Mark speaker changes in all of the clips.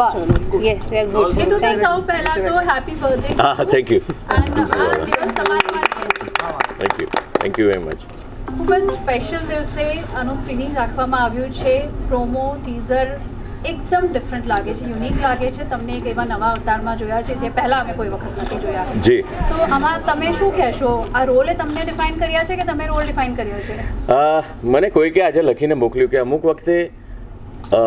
Speaker 1: Bus. Yes we are good
Speaker 2: એ તો સૌ પહેલા તો હેપી બર્થડે
Speaker 3: હા થેન્ક યુ
Speaker 2: એન્ડ આ દિવસ તમારા માટે.
Speaker 3: Thank you thank you very much
Speaker 2: ખૂબ જ સ્પેશિયલ દિવસે આનું સ્ક્રીનિંગ રાખવામાં આવ્યું છે. પ્રોમો ટીઝર એકદમ ડિફરન્ટ લાગે છે યુનિક લાગે છે. તમને એક એવા નવા અવતારમાં જોયા છે જે પહેલાં અમે કોઈ વખત નથી જોયા.
Speaker 3: જી.
Speaker 2: તો આમાં તમે શું કહેશો? આ રોલે તમને ડિફાઇન કર્યા છે કે તમે રોલ ડિફાઇન કર્યો છે?
Speaker 3: મને મને કોઈકે આજે લખીને મોકલ્યું કે અમુક વખતે અ,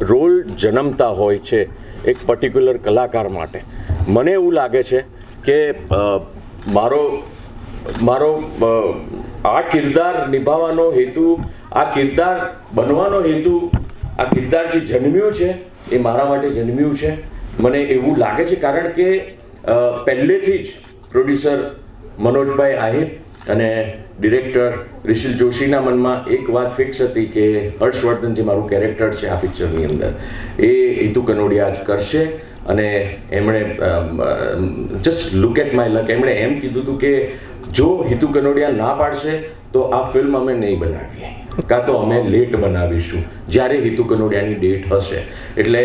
Speaker 3: રોલ જન્મતા હોય છે એક પર્ટિક્યુલર કલાકાર માટે. મને એવું લાગે છે કે મારો મારો આ કિરદાર નિભાવવાનો હેતુ, આ કિરદાર બનવાનો હેતુ, આ કિરદાર જે જન્મ્યું છે, એ મારા માટે જન્મ્યું છે. મને એવું લાગે છે કારણ કે પહેલેથી જ પ્રોડ્યુસર મનોજભાઈ આહિર અને ડિરેક્ટર ઋષિલ જોશીના મનમાં એક વાત ફિક્સ હતી કે હર્ષવર્ધન જે મારું કેરેક્ટર છે આ પિક્ચરની અંદર. એ હિતુ કનોડિયા જ કરશે અને એમણે just look at my luck એમણે એમ કીધું હતું કે જો હિતુ કનોડિયા ના પાડશે તો આ ફિલ્મ અમે નહીં બનાવીએ. કાં તો અમે લેટ બનાવીશું, જ્યારે હિતુ કનોડિયાની ડેટ હશે. એટલે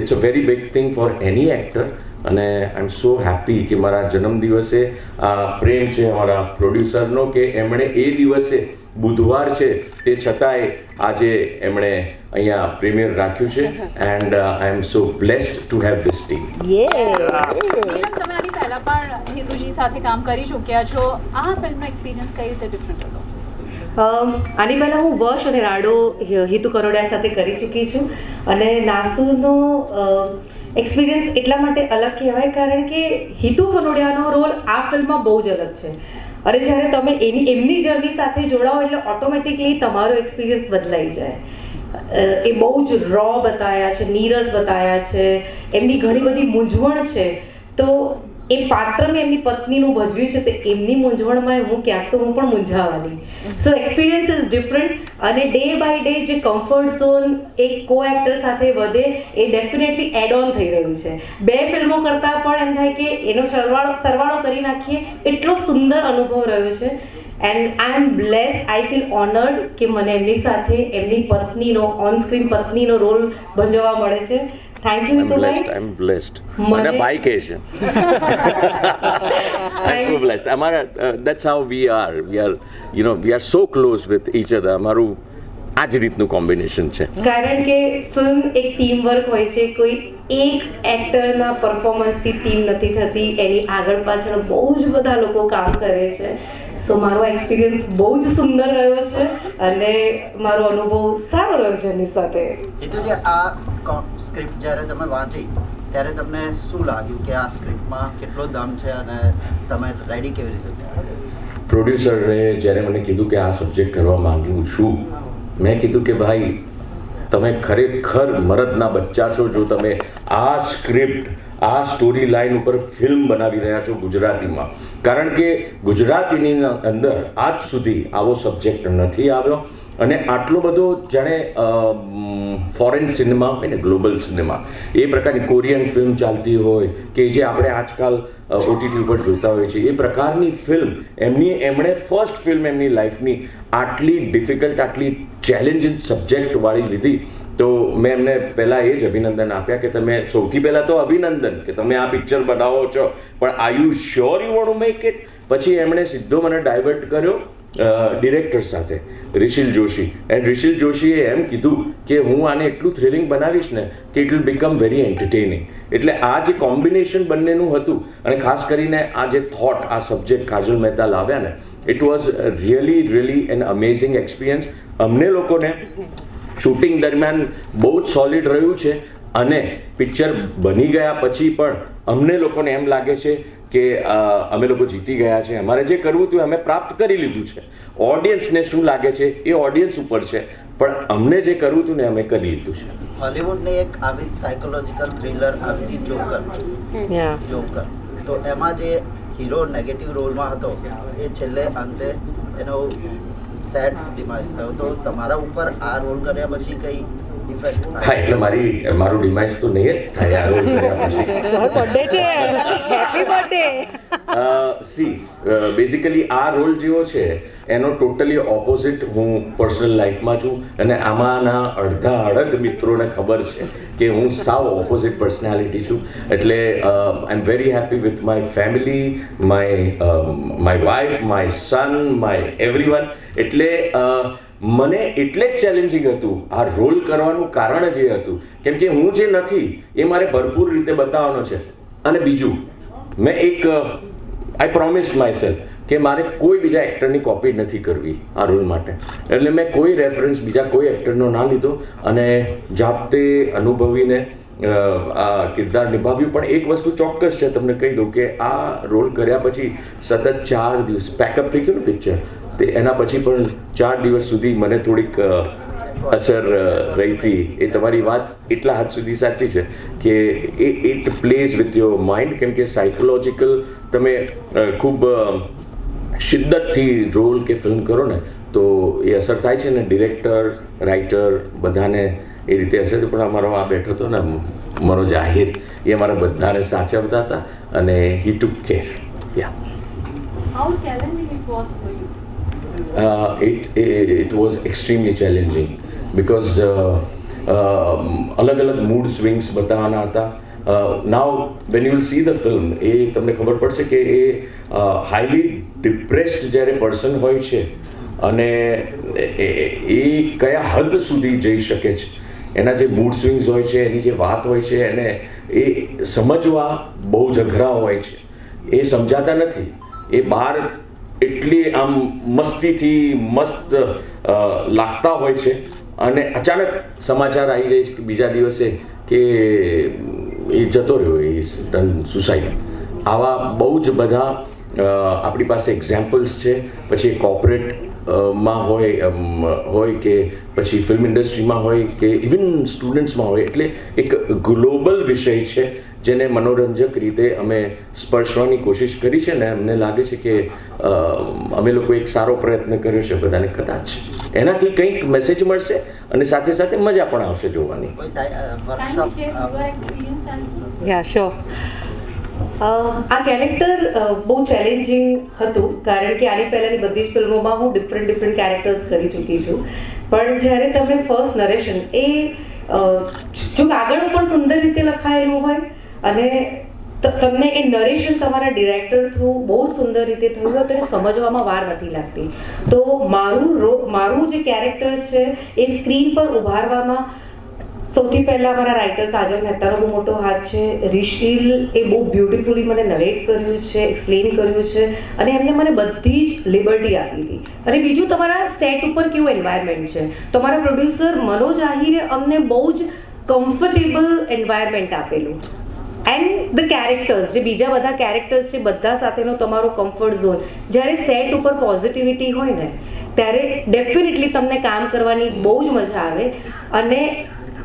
Speaker 3: it's a very big thing for any actor અને આઈ એમ સો હેપી કે મારા જન્મદિવસે આ પ્રેમ છે અમારા પ્રોડ્યુસરનો કે એમણે એ દિવસે બુધવાર છે તે છતાંય આજે એમણે અહીંયા પ્રીમિયર રાખ્યું છે and I am so blessed to have this
Speaker 2: team તમે આની પહેલા પણ હિતુજી સાથે કામ કરી ચૂક્યા છો આ ફિલ્મનો એક્સપિરિયન્સ કઈ રીતે ડિફરન્ટ હતો?
Speaker 4: આની પહેલાં હું વશ અને રાડો હિતુ કરોડિયા સાથે કરી ચૂકી છું અને નાસુરનો એક્સપિરિયન્સ એટલા માટે અલગ કહેવાય કારણ કે હિતુ કનોડિયાનો રોલ આ ફિલ્મમાં બહુ જ અલગ છે. અને જ્યારે તમે એની એમની જર્ની સાથે જોડાઓ એટલે ઓટોમેટિકલી તમારો એક્સપિરિયન્સ બદલાઈ જાય. એ બહુ જ રો બતાવ્યા છે, નીરસ બતાવ્યા છે. એમની ઘણી બધી મૂંઝવણ છે. તો એ પાત્ર મેં એમની પત્નીનું ભજવ્યું છે, તો એમની મૂંઝવણમાં હું ક્યાંક તો હું પણ મૂંઝાવાની. સો એક્સપિરિયન્સ ઇઝ ડિફરન્ટ અને ડે બાય ડે જે કમ્ફર્ટ ઝોન એક કો એક્ટર સાથે વધે, એ ડેફિનેટલી એડ ઓન થઈ રહ્યું છે. બે ફિલ્મો કરતાં પણ એમ થાય કે એનો સરવાળો સરવાળો કરી નાખીએ, એટલો સુંદર અનુભવ રહ્યો છે. And I am bless I feel honoured કે મને એમની સાથે એમની પત્નીનો ઓન સ્ક્રીન પત્નીનો રોલ ભજવવા મળે છે.
Speaker 3: Thank you
Speaker 4: blessed
Speaker 3: I am blessed
Speaker 4: મને-
Speaker 3: મને ભાઈ કહે છે આઈ સો બ્લેસ્ડ અમારા that's how we are we are you know we are so close with each other અમારું આ જ રીતનું કોમ્બિનેશન છે
Speaker 4: કારણ કે ફિલ્મ એક ટીમ વર્ક હોય છે કોઈ એક એક્ટરના પરફોર્મન્સથી ટીમ નથી થતી એની આગળ પાછળ બહુ જ બધા લોકો કામ કરે છે સો મારો એક્સપિરિયન્સ બહુ જ સુંદર રહ્યો છે અને મારો અનુભવ સારો રહ્યો છે એની સાથે
Speaker 5: એટલે કે આ સ્ક્રિપ્ટ જ્યારે તમે વાંચી, ત્યારે તમને શું લાગ્યું કે આ સ્ક્રિપ્ટમાં કેટલો દમ છે અને તમે રેડી કેવી રીતે થયા
Speaker 3: પ્રોડ્યુસરે જ્યારે મને કીધું કે આ સબ્જેક્ટ કરવા માંગુ છું, મેં કીધું કે ભાઈ, તમે ખરેખર મરદના બચ્ચા છો. જો તમે આ સ્ક્રિપ્ટ આ સ્ટોરી લાઈન ઉપર ફિલ્મ બનાવી રહ્યા છો ગુજરાતીમાં. કારણ કે ગુજરાતીની અંદર આજ સુધી આવો સબ્જેક્ટ નથી આવ્યો અને આટલો બધો જાણે ફોરેન સિનેમા હોય ને ગ્લોબલ સિનેમા એ પ્રકારની કોરિયન ફિલ્મ ચાલતી હોય કે જે આપણે આજકાલ ઓટીટી ઉપર જોતા હોઈએ છીએ, એ પ્રકારની ફિલ્મ એમની, એમણે ફર્સ્ટ ફિલ્મ એમની લાઈફની આટલી ડિફિકલ્ટ આટલી ચેલેન્જિંગ સબ્જેક્ટવાળી લીધી તો મેં એમને પહેલાં એ જ અભિનંદન આપ્યા કે તમે સૌથી પહેલાં તો અભિનંદન કે તમે આ પિક્ચર બનાવો છો. પણ are you sure you want make it પછી એમણે સીધો મને ડાયવર્ટ કર્યો ડિરેક્ટર સાથે, રિશિલ જોશી. એન્ડ રિશિલ જોશીએ એમ કીધું કે હું આને એટલું થ્રિલિંગ બનાવીશ ને કે it will become very entertaining એટલે આ જે કોમ્બિનેશન બંનેનું હતું, અને ખાસ કરીને આ જે થોટ આ સબ્જેક્ટ કાજલ મહેતા લાવ્યા ને it was really really an amazing experience અમને લોકોને શૂટિંગ દરમિયાન બહુ જ સોલિડ રહ્યું છે અને પિક્ચર બની ગયા પછી પણ અમને લોકોને એમ લાગે છે કે અમે લોકો જીતી ગયા છે. અમારે જે કરવું હતું એ અમે પ્રાપ્ત કરી લીધું છે. ઓડિયન્સને શું લાગે છે? એ ઓડિયન્સ ઉપર છે. પણ અમને જે કરવું હતું ને અમે કરી લીધું છે.
Speaker 5: હોલિવૂડની એક આવી સાયકોલોજીકલ થ્રિલર આવી હતી જોકર જોકર તો એમાં જે હીરો નેગેટિવ રોલમાં હતો એ છેલ્લે અંતે એનો સેડ ડિમાઇસ થયો તો તમારા ઉપર આ રોલ કર્યા પછી કઈ
Speaker 3: હા એટલે મારી મારું ડિમાઇઝ તો નહીં જ થાય આ રોલ કર્યા પછી.
Speaker 1: બર્થડે છે. હેપી બર્થડે
Speaker 3: સી બેઝિકલી આ રોલ જેવો છે એનો ટોટલી ઓપોઝિટ હું પર્સનલ લાઈફમાં છું અને આમાંના અડધા અડધ મિત્રોને ખબર છે કે હું સાવ ઓપોઝિટ પર્સનાલિટી છું. એટલે I am very happy with my family my my wife my son my everyone એટલે મને એટલે જ ચેલેન્જિંગ હતું. આ રોલ કરવાનું કારણ જ એ હતું. કેમ કે હું જે નથી, એ મારે ભરપૂર રીતે બતાવવાનો છે. અને બીજું, મેં એક આઈ પ્રોમિસ માય સેલ્ફ કે મારે કોઈ બીજા એક્ટરની કોપી નથી કરવી આ રોલ માટે. એટલે મેં કોઈ રેફરન્સ બીજા કોઈ એક્ટરનો ના લીધો. અને જાતે અનુભવીને આ કિરદાર નિભાવ્યું. પણ એક વસ્તુ ચોક્કસ છે, તમને કહી દઉં કે આ રોલ કર્યા પછી સતત ચાર દિવસ પેકઅપ થઈ ગયું ને પિક્ચર તે એના પછી પણ ચાર દિવસ સુધી મને થોડીક અસર રહી હતી. એ તમારી વાત એટલા હદ સુધી સાચી છે કે એ it plays with your mind કેમ કે સાયકોલોજીકલ તમે ખૂબ શિદ્દતથી રોલ કે ફિલ્મ કરો ને, તો એ અસર થાય છે ને ડિરેક્ટર, રાઇટર બધાને એ રીતે અસર તો પણ અમારો આ બેઠો હતો ને મારો જાહેર, એ અમારા બધાને સાચવતા હતા અને he took care yeah
Speaker 2: How challenging it was for you?
Speaker 3: Uh, it, it was extremely challenging because uh, અલગ અલગ મૂડ સ્વિંગ્સ બતાવવાના હતા now when you will see the film એ તમને ખબર પડશે કે એ હાઈલી ડિપ્રેસ્ડ જ્યારે પર્સન હોય છે અને એ- કયા હદ સુધી જઈ શકે છે? એના જે મૂડ સ્વિંગ્સ હોય છે એની જે વાત હોય છે એને એ સમજવા બહુ જ અઘરા હોય છે. એ સમજાતા નથી. એ બહાર એટલી આમ મસ્તીથી મસ્ત લાગતા હોય છે. અને અચાનક સમાચાર આવી જાય છે કે બીજા દિવસે કે એ જતો રહ્યો, એ ડન સુસાઇડ આવા બહુ જ બધા આપણી પાસે એક્ઝામ્પલ્સ છે. પછી કોર્પોરેટમાં હોય હોય કે પછી ફિલ્મ ઇન્ડસ્ટ્રીમાં હોય કે ઇવન સ્ટુડન્ટ્સમાં હોય. એટલે એક ગ્લોબલ વિષય છે. જેને મનોરંજક રીતે અમે સ્પર્શવાની કોશિશ કરી છે ને અમને લાગે છે કે અમે લોકો એક સારો પ્રયત્ન કર્યો છે બધાને કદાચ. એનાથી કંઈક મેસેજ મળશે અને સાથે સાથે મજા પણ આવશે જોવાની.
Speaker 1: યા શ્યોર
Speaker 4: આ કેરેક્ટર બહુ ચેલેન્જિંગ હતું કારણ કે આની પહેલાંની બધી જ ફિલ્મોમાં હું ડિફરન્ટ ડિફરન્ટ કેરેક્ટર્સ કરી ચૂકી છું. પણ જ્યારે તમે ફર્સ્ટ નરેશન એ જો કાગળ ઉપર સુંદર રીતે લખાયેલું હોય અને તમને એ નરેશન તમારા ડિરેક્ટર થ્રુ બહુ સુંદર રીતે થયું હોય તો સમજવામાં વાર નથી લાગતી. તો મારું રો, મારું જે કેરેક્ટર છે, એ સ્ક્રીન પર ઉભારવામાં સૌથી પહેલાં મારા રાઇટર કાજલ મહેતાનો બહુ મોટો હાથ છે. રિશિલ એ બહુ બ્યુટિફુલી મને નરેટ કર્યું છે એક્સપ્લેન કર્યું છે અને એમને મને બધી જ લિબર્ટી આપી હતી. અને બીજું તમારા સેટ ઉપર કેવું એન્વાયરમેન્ટ છે? તમારા પ્રોડ્યુસર મનોજ આહિરે અમને બહુ જ કમ્ફર્ટેબલ એન્વાયરમેન્ટ આપેલું. એન્ડ ધ કેરેક્ટર્સ જે બીજા બધા કેરેક્ટર્સ છે, બધા સાથેનો તમારો કમ્ફર્ટ ઝોન જ્યારે સેટ ઉપર પોઝિટિવિટી હોય ને, ત્યારે ડેફિનેટલી તમને કામ કરવાની બહુ જ મજા આવે. અને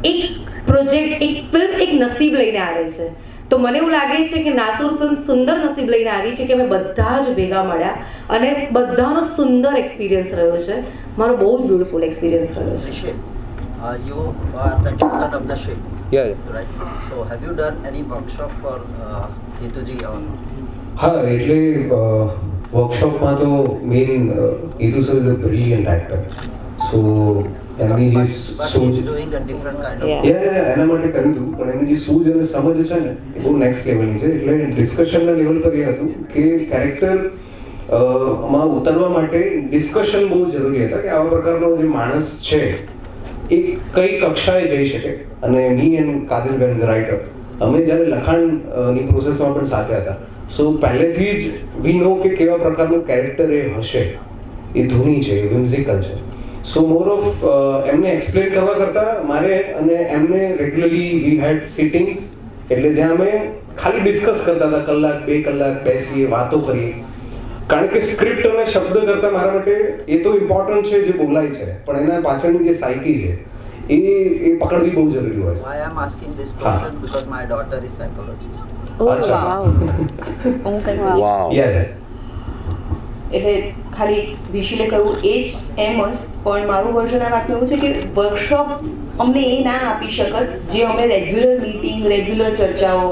Speaker 4: એક પ્રોજેક્ટ એક ફિલ્મ એક નસીબ લઈને આવે છે. તો મને એવું લાગે છે કે નાસુર ફિલ્મ સુંદર નસીબ લઈને આવી છે કે અમે બધા જ ભેગા મળ્યા અને બધાનો સુંદર એક્સપિરિયન્સ રહ્યો છે. મારો બહુ જ બ્યુટિફુલ એક્સપિરિયન્સ રહ્યો છે.
Speaker 5: Uh, you are the captain of the ship,
Speaker 6: Yeah,
Speaker 5: right? So have you done any workshop for uh, Hituji or
Speaker 6: હા એટલે વર્કશોપમાં તો main ઈતુ sir is a brilliant actor so એમની જે સૂઝ એના માટે કર્યું હતું પણ એની જે સૂઝ અને સમજ છે ને એ બહુ નેક્સ્ટ લેવલની છે. એટલે ડિસ્કશનના લેવલ પર એ હતું કે કેરેક્ટરમાં ઉતરવા માટે ડિસ્કશન બહુ જરૂરી હતા કે આવા પ્રકારનો જે માણસ છે એ કઈ કક્ષાએ જઈ શકે? અને મી એન્ડ કાજલબેન રાઇટર અમે જ્યારે લખાણની પ્રોસેસમાં પણ સાથે હતા સો પહેલેથી જ વી નો કે કેવા પ્રકારનું કેરેક્ટર એ હશે. એ ધૂની છે, એ મ્યુઝિકલ છે. સો મોર ઓફ એમને એક્સપ્લેન કરવા કરતાં મારે અને એમને રેગ્યુલરલી વી હેડ સિટિંગ્સ એટલે જ્યાં અમે ખાલી ડિસ્કસ કરતા હતા, કલાક, બે કલાક બેસીએ, વાતો કરીએ. કારણ કે સ્ક્રિપ્ટ અને શબ્દ કરતા મારા માટે એ તો ઇમ્પોર્ટન્ટ છે જે બોલાય છે. પણ એના પાછળની જે સાયકી છે એ એ પકડવી બહુ જરૂરી હોય છે.
Speaker 5: Why I'm asking this
Speaker 6: Huh.
Speaker 5: question because my daughter is
Speaker 1: ઓ
Speaker 6: અચ્છા.
Speaker 1: વાવ હું કઈ
Speaker 3: વાવ
Speaker 7: એટલે ખાલી વિશીલે કહ્યું એ જ એમ જ પણ મારું વર્ઝન આ વાતનું એવું છે કે વર્કશોપ અમને એ ના આપી શકત. જે અમે રેગ્યુલર મીટિંગ રેગ્યુલર ચર્ચાઓ,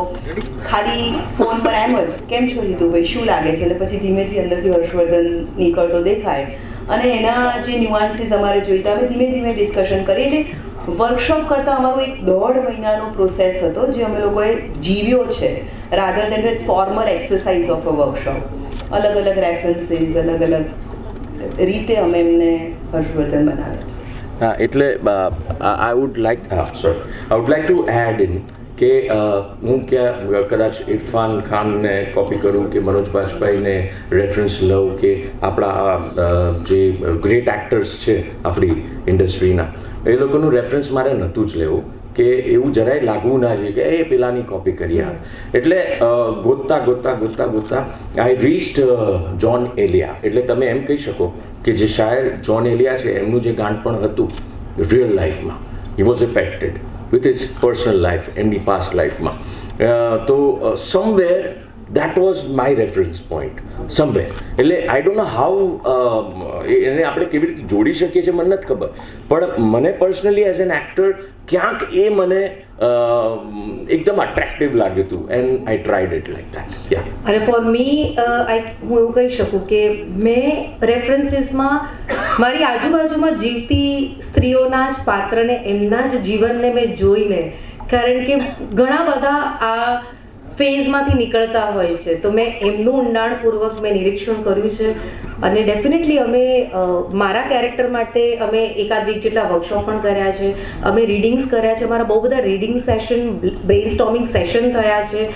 Speaker 7: ખાલી ફોન પર એમ જ. કેમ છો ભાઈ શું લાગે છે? એટલે પછી ધીમેથી અંદરથી હર્ષવર્ધન નીકળતો દેખાય. અને એના જે ન્યુઆન્સીસ અમારે જોઈતા અમે ધીમે ધીમે ડિસ્કશન કરી એટલે વર્કશોપ કરતાં અમારો એક દોઢ મહિનાનો પ્રોસેસ હતો, જે અમે લોકોએ જીવ્યો છે rather than at formal exercise of a workshop અલગ અલગ રેફરન્સીસ અલગ અલગ રીતે અમે એમને હર્ષવર્ધન બનાવે છે.
Speaker 3: હા, એટલે I would like sorry I would like to add in કે હું ક્યાં, કદાચ ઇરફાન ખાનને કોપી કરું કે મનોજ બાજપાઈને રેફરન્સ લઉં કે આપણા જે ગ્રેટ એક્ટર્સ છે આપણી ઇન્ડસ્ટ્રીના એ લોકોનું રેફરન્સ મારે નહોતું જ લેવું. કે એવું જરાય લાગવું ના જોઈએ કે, એ, પેલાની કોપી કરી આ એટલે ગોતતા ગોતતા ગોતતા ગોતતા આઈ રીચ્ડ જોન એલિયા એટલે તમે એમ કહી શકો કે જે શાયર જોન એલિયા છે, એમનું જે ગાંડપણ હતું રિયલ લાઈફમાં he was affected with his personal life એમની પાસ્ટ લાઈફમાં તો somewhere that was my reference point somewhere એટલે આઈ ડોન્ટ નો હાઉ એને આપણે કેવી રીતે જોડી શકીએ છીએ મને નથી ખબર. પણ મને પર્સનલી એઝ એન એક્ટર ક્યાંક એ મને એકદમ અટ્રેક્ટિવ લાગ્યું હતું. And I tried it like that
Speaker 4: અને ફોર મી આઈ હું એવું કહી શકું કે મેં રેફરન્સીસમાં મારી આજુબાજુમાં જીવતી સ્ત્રીઓના જ પાત્રને, એમના જ જીવનને મેં જોઈને, કારણ કે ઘણા બધા આ ફેઝમાંથી નીકળતા હોય છે. તો મેં એમનું ઊંડાણપૂર્વક મેં નિરીક્ષણ કર્યું છે અને ડેફિનેટલી અમે મારા કેરેક્ટર માટે અમે એકાદ વીક જેટલા વર્કશોપ પણ કર્યા છે. અમે રીડિંગ્સ કર્યા છે. અમારા બહુ બધા reading session brainstorming session થયા છે.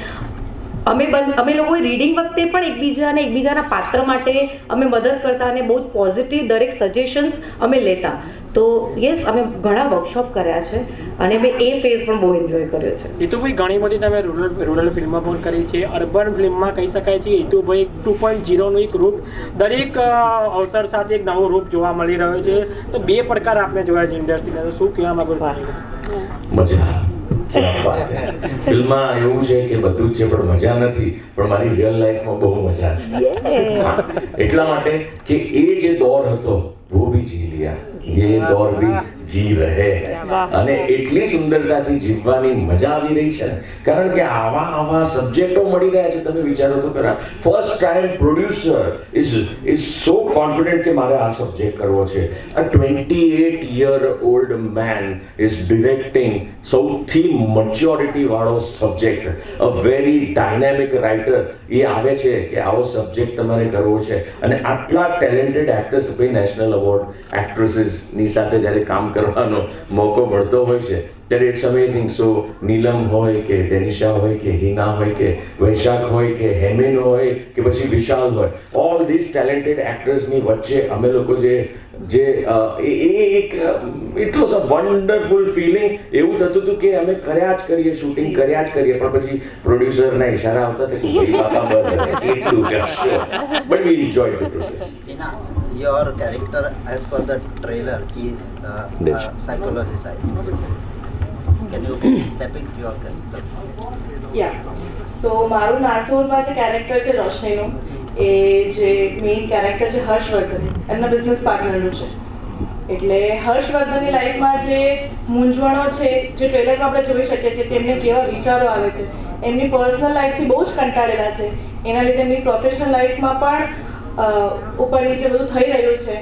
Speaker 4: અમે બન અમે લોકોએ રીડિંગ વખતે પણ એકબીજાને એકબીજાના પાત્ર માટે અમે મદદ કરતા અને બહુ જ પોઝિટિવ દરેક સજેશન્સ અમે લેતા. તો યસ અમે ઘણા વર્કશોપ કર્યા છે અને મેં એ ફેઝ પણ બહુ એન્જોય કર્યો છે.
Speaker 8: હિતુભાઈ ઘણી બધી તમે રૂરલ રૂરલ ફિલ્મો પણ કરી છે. અર્બન ફિલ્મમાં કહી શકાય છે હિતુભાઈ ટુ પોઈન્ટ ઝીરોનું એક રૂપ દરેક અવસર સાથે એક નવું રૂપ જોવા મળી રહ્યો છે. તો બે પ્રકાર આપણે જોયા છે ઇન્ડસ્ટ્રીના શું કહેવા માંગો
Speaker 3: બસ. ફિલ્મમાં એવું છે કે બધું જ છે પણ મજા નથી. પણ મારી રિયલ લાઈફમાં બહુ મજા છે. એટલા માટે કે એ જે દોર હતો વો બી જી લિયા ये दौर भी જી રહે અને એટલી સુંદરતાથી જીવવાની મજા આવી રહી છે ને કારણ કે આવા આવા સબ્જેક્ટો મળી રહ્યા છે તમે વિચારો તો ખરા first time producer is is so confident કે મારે આ સબ્જેક્ટ કરવો છે a twenty eight year old man is directing સૌથી મચ્યોરિટી વાળો subject a very dynamic writer એ આવે છે કે આવો સબ્જેક્ટ તમારે કરવો છે અને આટલા ટેલેન્ટેડ એક્ટર્સ ભાઈ નેશનલ એવોર્ડ એક્ટ્રેસીસની સાથે જ્યારે કામ કરવાનો મોકો મળતો હોય છે ત્યારે ઇટ્સ અમેઝિંગ સો નીલમ હોય કે ડેનિશા હોય કે હિના હોય કે વૈશાખ હોય કે હેમિન હોય કે પછી વિશાલ હોય ઓલ ધીસ ટેલેન્ટેડ એક્ટર્સની વચ્ચે અમે લોકો જે જે અ, એ એ એક it was a wonderful feeling એવું થતું હતું કે અમે કર્યા જ કરીએ શૂટિંગ કર્યા જ કરીએ પણ પછી પ્રોડ્યુસરના ઇશારા આવતા હતા કે ભાઈ બાપા બસ હવે એટલું કરશો but we enjoy the process
Speaker 5: Ina, your character as per the trailer is uh, uh,
Speaker 3: Yes.
Speaker 5: Can you depict your character?
Speaker 9: Yeah so મારું નાસુરમાં જે કેરેક્ટર છે રોશનીનું એ જે મેઇન કેરેક્ટર છે હર્ષવર્ધન એમના બિઝનેસ પાર્ટનરનું છે. એટલે હર્ષવર્ધનની લાઈફમાં જે મૂંઝવણો છે જે ટ્રેલરમાં આપણે જોઈ શકીએ છીએ કે એમને કેવા વિચારો આવે છે એમની પર્સનલ લાઈફથી બહુ જ કંટાળેલા છે. એના લીધે એમની પ્રોફેશનલ લાઈફમાં પણ ઉપર નીચે બધું થઈ રહ્યું છે.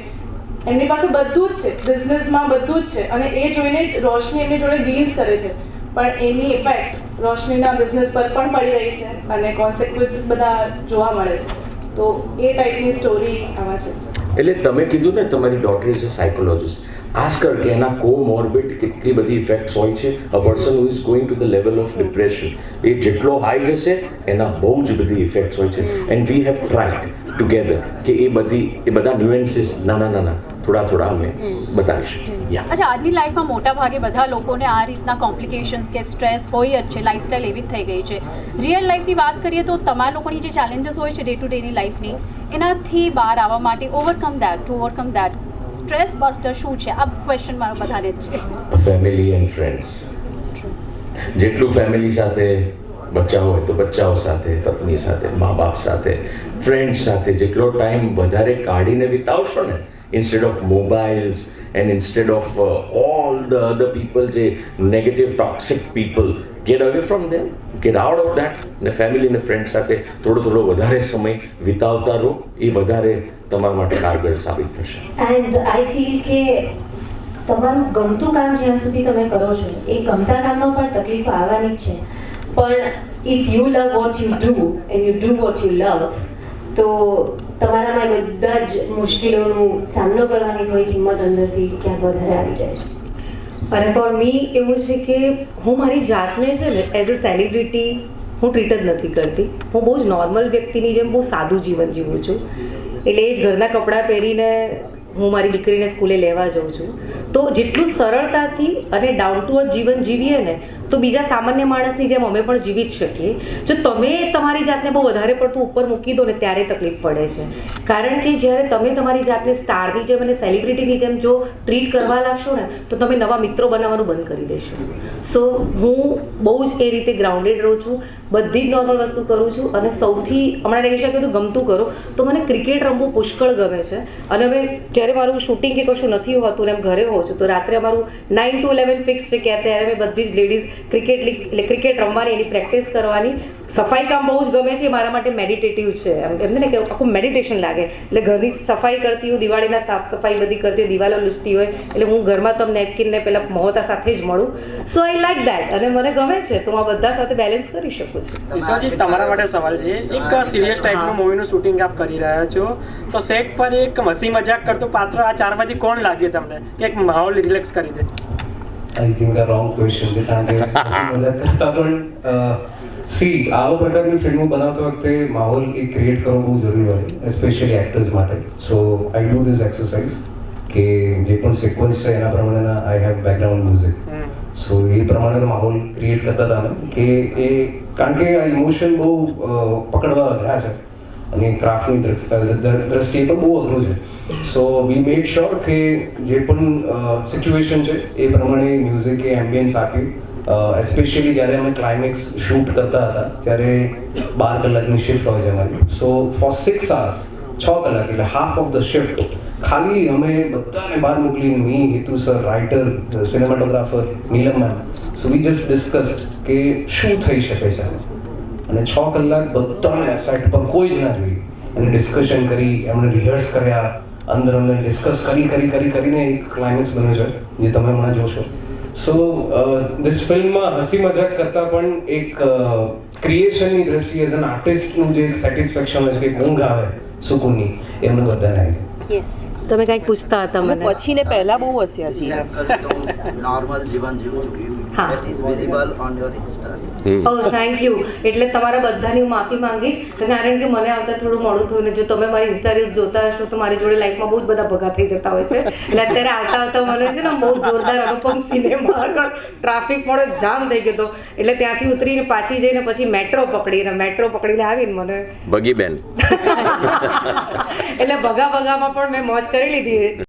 Speaker 9: એમની પાસે બધું જ છે. બિઝનેસમાં બધું જ છે. અને એ જોઈને જ રોશની એમની જોડે ડીલ્સ કરે છે. પણ એની ઇફેક્ટ રોશનીના બિઝનેસ પર પણ પડી રહી છે અને કોન્સિક્વન્સીસ બધા જોવા મળે છે. તો એ ટાઈપની સ્ટોરી આમાં છે.
Speaker 3: એટલે તમે કીધું ને તમારી ડોટર ઇઝ અ સાયકોલોજિસ્ટ આસ્કર કે એના કોમોર્બિડ કેટલી બધી ઇફેક્ટ્સ હોય છે. A person who is going to the level of depression એ જેટલો હાઈ જશે, એના બહુ જ બધી ઇફેક્ટ્સ હોય છે. And we have tried together કે એ બધી, એ બધા ન્યુએન્સીસ નાના નાના થોડા થોડા અમે બતાવીશું.
Speaker 2: અચ્છા આજની લાઈફમાં મોટા ભાગે બધા લોકોને આ રીતના કોમ્પ્લિકેશન્સ કે સ્ટ્રેસ હોય જ છે લાઈફસ્ટાઈલ એવી જ થઈ ગઈ છે. રિયલ લાઈફની વાત કરીએ તો તમારા લોકોની જે ચેલેન્જીસ હોય છે ડે ટુ ડેની લાઈફની એનાથી બહાર આવવા માટે overcome that to overcome that stress buster શું છે? આ ક્વેશ્ચન મારો બધાને જ છે.
Speaker 3: ફેમિલી એન્ડ ફ્રેન્ડ્સ જેટલું ફેમિલી સાથે બચ્ચા હોય તો બચ્ચાઓ સાથે પત્ની સાથે મા બાપ સાથે ફ્રેન્ડ સાથે જેટલો ટાઈમ વધારે કાઢીને વિતાવશો ને instead of mobiles and instead of all the other people જે negative toxic people get away from them get out of that ને ફેમિલી ને ફ્રેન્ડ સાથે થોડો થોડો વધારે સમય વિતાવતા રહો. એ વધારે તમારા માટે કારગર સાબિત થશે.
Speaker 10: એન્ડ આઈ ફીલ કે તમારું ગમતું કામ જ્યાં સુધી તમે કરો છો, એ ગમતા કામમાં પણ તકલીફો આવવાની જ છે. પણ if you love what you do and you do what you love તો તમારામાં બધા જ મુશ્કેલીઓનો સામનો કરવાની થોડી હિંમત અંદરથી ક્યાંક વધારે આવી જાય છે.
Speaker 4: અને ફોર મી એવું છે કે હું મારી જાતને છે ને એઝ અ સેલિબ્રિટી હું ટ્રીટ જ નથી કરતી. હું બહુ જ નોર્મલ વ્યક્તિની જેમ બહુ સાદું જીવન જીવું છું. એટલે એ જ ઘરના કપડાં પહેરીને હું મારી દીકરીને સ્કૂલે લેવા જાઉં છું. તો જેટલું સરળતાથી અને ડાઉન ટુ અર્થ જીવન જીવીએ ને, તો બીજા સામાન્ય માણસની જેમ અમે પણ જીવી જ શકીએ. જો તમે તમારી જાતને બહુ વધારે પડતું ઉપર મૂકી દો ને, ત્યારે તકલીફ પડે છે. કારણ કે જ્યારે તમે તમારી જાતને સ્ટારની જેમ અને સેલિબ્રિટીની જેમ જો ટ્રીટ કરવા લાગશો ને, તો તમે નવા મિત્રો બનાવવાનું બંધ કરી દેશો. સો હું બહુ જ એ રીતે ગ્રાઉન્ડેડ રહું છું, બધી જ નોર્મલ વસ્તુ કરું છું અને સૌથી, હમણાં રેશા કીધું ગમતું કરો. તો મને ક્રિકેટ રમવું પુષ્કળ ગમે છે. અને હવે જ્યારે મારું શૂટિંગ કે કશું નથી હોતું ને, એમ ઘરે હોઉં છું. તો રાત્રે અમારું નાઇન ટુ ઇલેવન ફિક્સ છે કે ત્યારે અમે બધી જ લેડીઝ ક્રિકેટ લીગ ક્રિકેટ રમવાની, એની પ્રેક્ટિસ કરવાની. સફાઈ કામ બહુ જ ગમે છે, મારા માટે મેડિટેટિવ છે. એમ એમને ને કે આખું મેડિટેશન લાગે. એટલે ઘરની સફાઈ કરતી હું દિવાળીના સાફ સફાઈ બધી કરતી હોય, દિવાલો લૂછતી હોય, એટલે હું ઘરમાં તમે નેપકિનને પહેલા મહોતા સાથે જ મળું. સો આઈ લાઈક દેટ અને મને ગમે છે, તો હું આ બધા સાથે બેલેન્સ કરી શકું છું.
Speaker 8: ઈશાજી, તમારા માટે સવાલ છે. એક સિરિયસ ટાઈપનું મૂવીનું શૂટિંગ આપ કરી રહ્યા છો. તો સેટ પર એક હસી મજાક કરતું પાત્ર આ ચારમાંથી કોણ લાગ્યું તમને? એક માહોલ રિલેક્સ કરી દે.
Speaker 6: આઈ થિંક આ રોંગ ક્વેશ્ચન છે કારણ કે મજાક કરતા પણ સી આવા પ્રકારની ફિલ્મો બનાવતી વખતે માહોલ એ ક્રિએટ કરવો બહુ જરૂરી હોય સ્પેશિયલી એક્ટર્સ માટે. So I do this exercise કે જે પણ સિક્વન્સ છે એના પ્રમાણેના I have background music so એ પ્રમાણેનો માહોલ ક્રિએટ કરતા હતા કે એ કારણ કે આ ઇમોશન બહુ પકડવા રહ્યા છે. અને ક્રાફ્ટની દ્રષ્ટિએ પણ બહુ અઘરું છે. સો વી મેડ શ્યોર કે જે પણ સિચ્યુએશન છે, એ પ્રમાણે મ્યુઝિક એમ્બિયન્સ આપ્યું. એસ્પેશિયલી જ્યારે અમે ક્લાઇમેક્સ શૂટ કરતા હતા, ત્યારે બાર કલાકની શિફ્ટ હોય છે અમારી. સો ફોર સિક્સ આવર્સ છ કલાક, એટલે હાફ ઓફ ધ શિફ્ટ ખાલી અમે બધાને બહાર મોકલીને મી Hitu sir writer cinematographer Neelam ma'am so we just discussed કે શું થઈ શકે છે અને છ કલાક બધાને સેટ પર કોઈ જ ના જોઈ અને ડિસ્કશન કરી એમણે રિહર્સ કર્યા અંદર અંદર ડિસ્કસ કરી કરી કરી કરીને એક ક્લાઇમેક્સ બન્યો છે જે તમે હમણાં જોશો. સો ધીસ ફિલ્મમાં હસી મજાક કરતાં પણ એક ક્રિએશનની દ્રષ્ટિએ એઝ એન આર્ટિસ્ટનું જે એક સેટિસ્ફેક્શન હોય છે કે ઊંઘ આવે સુકૂનની એ અમને બધાને આવી છે.
Speaker 4: તમે કંઈક પૂછતા હતા મને.
Speaker 7: પછી ને પહેલા બહુ હસ્યા છીએ.
Speaker 5: નોર્મલ જીવન જીવું છું.
Speaker 4: હા. ઓ થેન્ક યુ એટલે તમારા બધાની હું માફી માંગીશ. કારણ કે મને આવતા થોડું મોડું થયું ને જો તમે મારી ઇન્સ્ટા રીલ્સ જોતા હશો તો મારી જોડે લાઈફમાં બહુ જ બધા ભગા થઈ જતા હોય છે. એટલે અત્યારે આવતા આવતા મને છે ને બહુ જોરદાર અનુપમ સિનેમા આગળ ટ્રાફિક પણ જામ થઈ ગયો હતો. એટલે ત્યાંથી ઉતરીને પાછી જઈને પછી મેટ્રો પકડીને મેટ્રો પકડીને આવીને મને
Speaker 3: બગીબેન
Speaker 4: એટલે ભગા ભગામાં પણ મેં મોજ કરી લીધી.